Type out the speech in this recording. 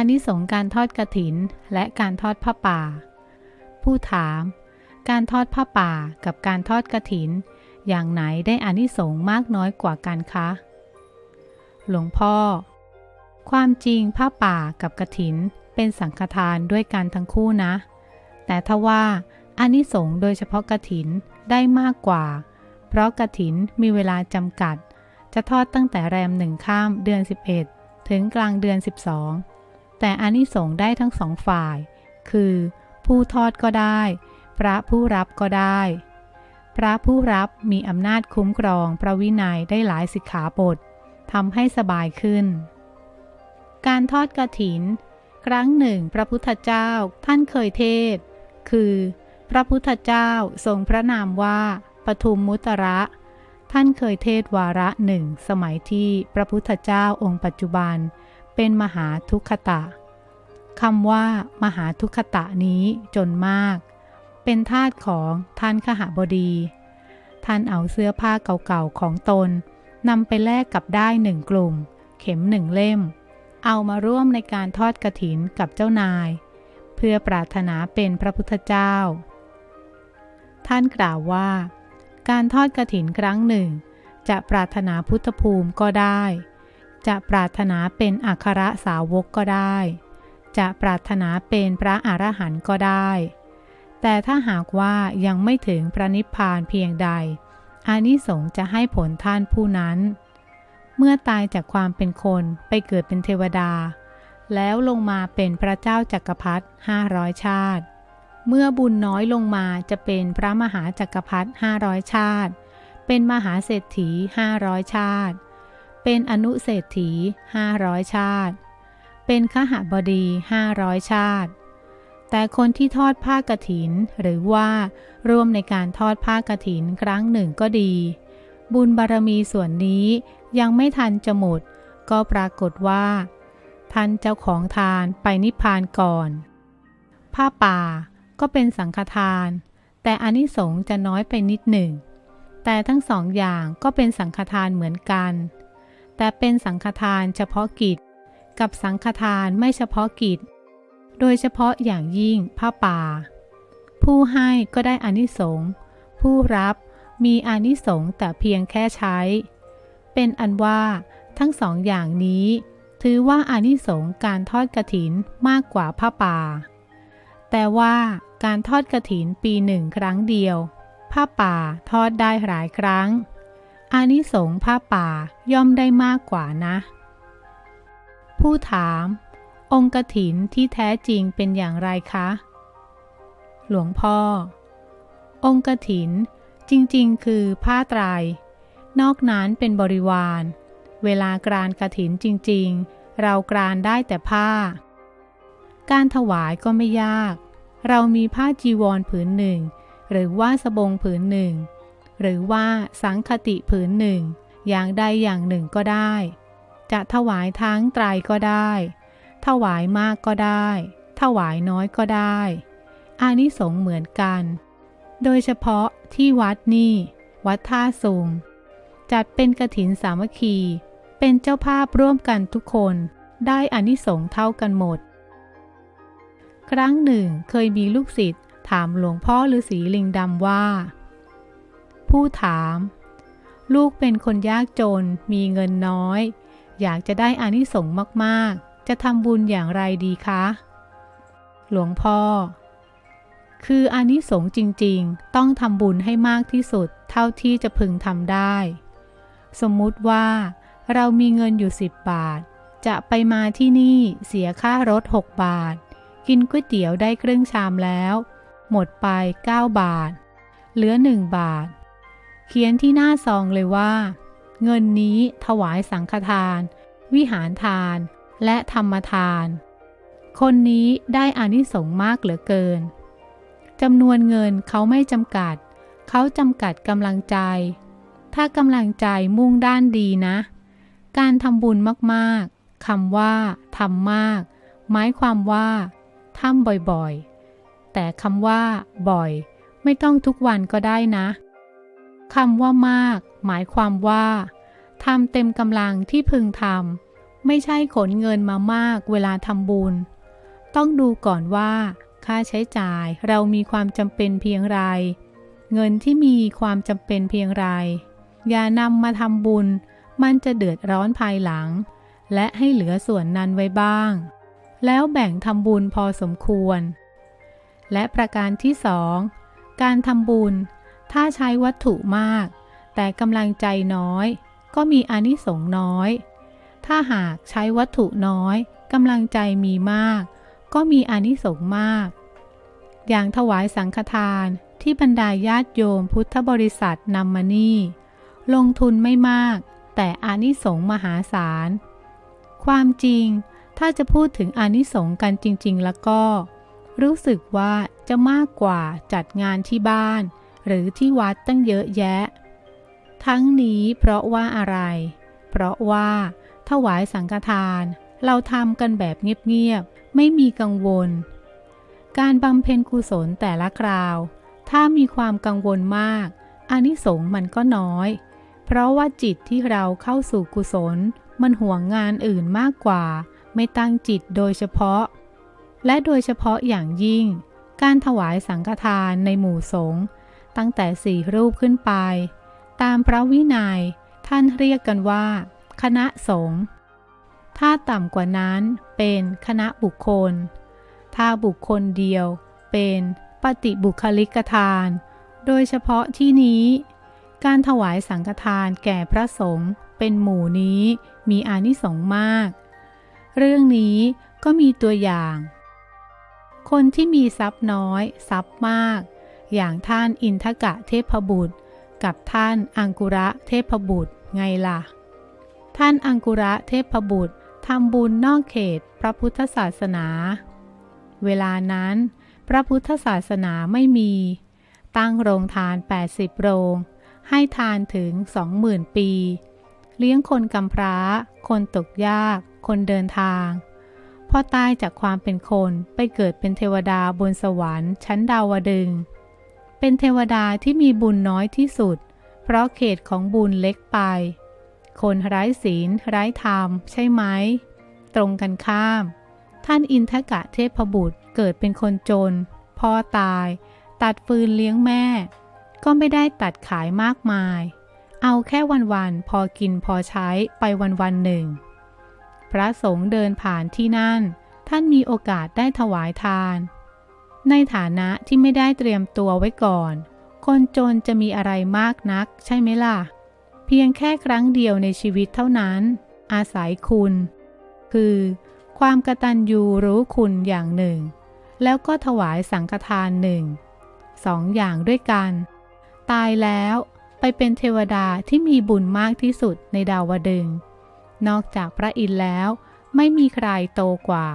อานิสงส์การทอดกระถิน และการทอดผ้าป่า ผู้ถาม การทอดผ้าป่ากับการทอดกระถิน อย่างไหนได้อานิสงส์มากน้อยกว่ากันคะ หลวงพ่อ ความจริงผ้าป่ากับกระถินเป็นสังฆทานด้วยกันทั้งคู่นะ แต่ถ้าว่าอานิสงส์โดยเฉพาะกระถินได้มากกว่า เพราะกระถินมีเวลาจำกัด จะทอดตั้งแต่แรมหนึ่งข้ามเดือน 11 ถึงกลางเดือน 12 แต่อานิสงส์ได้ทั้งสองฝ่าย คือ ผู้ทอดก็ได้ พระผู้รับก็ได้ พระผู้รับมีอำนาจคุ้มครองพระวินัยได้หลายสิกขาบททำให้สบายขึ้น การทอดกระถิน ครั้งหนึ่งพระพุทธเจ้าท่านเคยเทศ คือ พระพุทธเจ้าทรงพระนามว่าปทุมมุตระท่านเคยเทศวาระหนึ่งสมัยที่พระพุทธเจ้าองค์ปัจจุบัน เป็นมหาทุกขตะคำว่า มหาทุกขตะนี้จนมาก เป็นทาสของท่านขหบดี ท่านเอาเสื้อผ้าเก่าๆของตนนำไปแลกกับได้หนึ่งกลุ่ม เข็มหนึ่งเล่ม เอามาร่วมในการทอดกระถินกับเจ้านาย เพื่อปรารถนาเป็นพระพุทธเจ้า ท่านกล่าวว่า การทอดกระถินครั้งหนึ่ง จะปรารถนาพุทธภูมิก็ได้ จะปรารถนาเป็นอัครสาวกก็ได้ จะปรารถนาเป็นพระอรหันต์ก็ได้ แต่ถ้าหากว่ายังไม่ถึงพระนิพพานเพียงใดอานิสงส์จะให้ผลท่านผู้นั้น เมื่อตายจากความเป็นคนไปเกิดเป็นเทวดา แล้วลงมาเป็นพระเจ้าจักรพรรดิห้าร้อยชาติ เมื่อบุญน้อยลงมาจะเป็นพระมหาจักรพรรดิห้าร้อยชาติ เป็นมหาเศรษฐีห้าร้อยชาติ เป็นอนุเศรษฐีห้าร้อยชาติ เป็นขหบดีห้าร้อยชาติ แต่คนที่ทอดผ้ากฐิน หรือว่าร่วมในการทอดผ้ากฐินครั้งหนึ่งก็ดี บุญบารมีส่วนนี้ยังไม่ทันจะหมด ก็ปรากฏว่า ท่านเจ้าของทานไปนิพพานก่อน ผ้าป่าก็เป็นสังฆทาน แต่อนิสงส์จะน้อยไปนิดหนึ่ง แต่ทั้งสองอย่างก็เป็นสังฆทานเหมือนกัน แต่เป็นสังฆทานเฉพาะกิจ กับสังฆทานไม่เฉพาะกิจ โดยเฉพาะอย่างยิ่งผ้าป่า ผู้ให้ก็ได้อานิสงส์ผู้รับมีอานิสงส์แต่เพียงแค่ใช้ เป็นอันว่าทั้งสองอย่างนี้ ถือว่าอานิสงส์การทอดกระถินมากกว่าผ้าป่า แต่ว่าการทอดกระถินปีหนึ่งครั้งเดียว ผ้าป่าทอดได้หลายครั้ง อานิสงส์ผ้าป่าย่อมได้มากกว่านะ ผู้ถาม องค์กถินที่แท้จริงเป็นอย่างไรคะ หลวงพ่อ องค์กถินจริงๆ คือผ้าไตร นอกนั้นเป็นบริวาร เวลากรานกระถินจริงๆ เรากรานได้แต่ผ้า การถวายก็ไม่ยาก เรามีผ้าจีวรผืนหนึ่ง หรือว่าสบงผืนหนึ่ง หรือว่าสังคติผืนหนึ่ง อย่างใดอย่างหนึ่งก็ได้ จะถวายทั้งไตรก็ได้ ถวายมากก็ได้ ถวายน้อยก็ได้อานิสงส์เหมือนกัน โดยเฉพาะที่วัดนี่ วัดท่าสูงจัดเป็นกระถินสามัคคี เป็นเจ้าภาพร่วมกันทุกคนได้อานิสงส์เท่ากันหมด ครั้งหนึ่งเคยมีลูกศิษย์ถามหลวงพ่อฤาษีลิงดำว่า ผู้ถาม ลูกเป็นคนยากจนมีเงินน้อย อยากจะได้อานิสงส์มากๆ จะทำบุญอย่างไรดีคะ หลวงพ่อ คืออานิสงส์จริงๆ ต้องทำบุญให้มากที่สุด เท่าที่จะพึงทำได้ สมมุติว่า เรามีเงินอยู่ 10 บาท จะไปมาที่นี่เสียค่ารถ 6 บาท กินก๋วยเตี๋ยวได้ครึ่งชามแล้ว หมดไป 9 บาท เหลือ 1 บาท เขียนที่หน้าซองเลยว่า เงินนี้ถวายสังฆทาน วิหารทาน และธรรมทาน คนนี้ได้อานิสงส์มากเหลือเกินจำนวนเงินเขาไม่จำกัด เขาจำกัดกำลังใจ ถ้ากำลังใจมุ่งด้านดีนะ การทำบุญมากๆคำว่าทำมาก หมายความว่าทำบ่อยๆ แต่คำว่า บ่อย ไม่ต้องทุกวันก็ได้นะ คำว่ามาก หมายความว่าทำเต็มกำลังที่พึงทำไม่ใช่ขนเงินมามากเวลาทำบุญ ต้องดูก่อนว่า ค่าใช้จ่ายเรามีความจำเป็นเพียงไร เงินที่มีความจำเป็นเพียงไร อย่านำมาทำบุญ มันจะเดือดร้อนภายหลัง และให้เหลือส่วนนั้นไว้บ้าง แล้วแบ่งทำบุญพอสมควร และประการที่สองการทำบุญ ถ้าใช้วัตถุมาก แต่กำลังใจน้อย ก็มีอนิสงส์น้อย ถ้าหากใช้วัตถุน้อยกำลังใจมีมาก ก็มีอนิสงส์มาก อย่างถวายสังฆทานที่บรรดาญาติโยมพุทธบริษัทนำมานี่ ลงทุนไม่มาก แต่อนิสงส์มหาศาล ความจริงถ้าจะพูดถึงอนิสงส์กันจริง ๆ แล้วก็ รู้สึกว่าจะมากกว่าจัดงานที่บ้าน หรือที่วัดตั้งเยอะแยะ ทั้งนี้เพราะว่าอะไร เพราะว่าถวายสังฆทาน เราทำกันแบบเงียบๆ ไม่มีกังวล การบำเพ็ญกุศลแต่ละคราว ถ้ามีความกังวลมากอานิสงส์มันก็น้อย เพราะว่าจิตที่เราเข้าสู่กุศล มันห่วงงานอื่นมากกว่า ไม่ตั้งจิตโดยเฉพาะ และโดยเฉพาะอย่างยิ่ง การถวายสังฆทานในหมู่สงฆ์ ตั้งแต่สี่รูปขึ้นไป ตามพระวินัย ท่านเรียกกันว่า คณะสงฆ์ถ้าต่ำกว่านั้นเป็นคณะบุคคล ถ้าบุคคลเดียวเป็นปฏิบุคลิกทาน โดยเฉพาะที่นี้ การถวายสังฆทานแก่พระสงฆ์เป็นหมู่นี้มีอานิสงส์มาก เรื่องนี้ก็มีตัวอย่าง คนที่มีทรัพย์น้อย ทรัพย์มาก อย่างท่านอินทกะเทพบุตร กับท่านอังกุระเทพบุตรไงล่ะ ท่านอังกุระเทพบุตรทำบุญนอกเขตพระพุทธศาสนา เวลานั้น พระพุทธศาสนาไม่มี ตั้งโรงทาน 80 โรง ให้ทานถึง 20,000 ปี เลี้ยงคนกำพร้า คนตกยาก คนเดินทาง พอตายจากความเป็นคนไปเกิดเป็นเทวดาบนสวรรค์ชั้นดาวดึง เป็นเทวดาที่มีบุญน้อยที่สุด เพราะเขตของบุญเล็กไป คนไร้ศีลไร้ธรรม ใช่ไหม ตรงกันข้าม ท่านอินทกะเทพบุตรเกิดเป็นคนจน พ่อตาย ตัดฟืนเลี้ยงแม่ ก็ไม่ได้ตัดขายมากมาย เอาแค่วันๆพอกินพอใช้ไปวันๆหนึ่ง พระสงฆ์เดินผ่านที่นั่น ท่านมีโอกาสได้ถวายทาน ในฐานะที่ไม่ได้เตรียมตัวไว้ก่อน คนจนจะมีอะไรมากนัก ใช่ไหมล่ะ เพียงแค่ครั้งเดียวในชีวิตเท่านั้น อาศัยคุณ คือ ความกตัญญูรู้คุณอย่างหนึ่ง แล้วก็ถวายสังฆทานหนึ่งสองอย่างด้วยกัน ตายแล้วไปเป็นเทวดาที่มีบุญมากที่สุดในดาวดึง นอกจากพระอินทร์แล้ว ไม่มีใครโตกว่า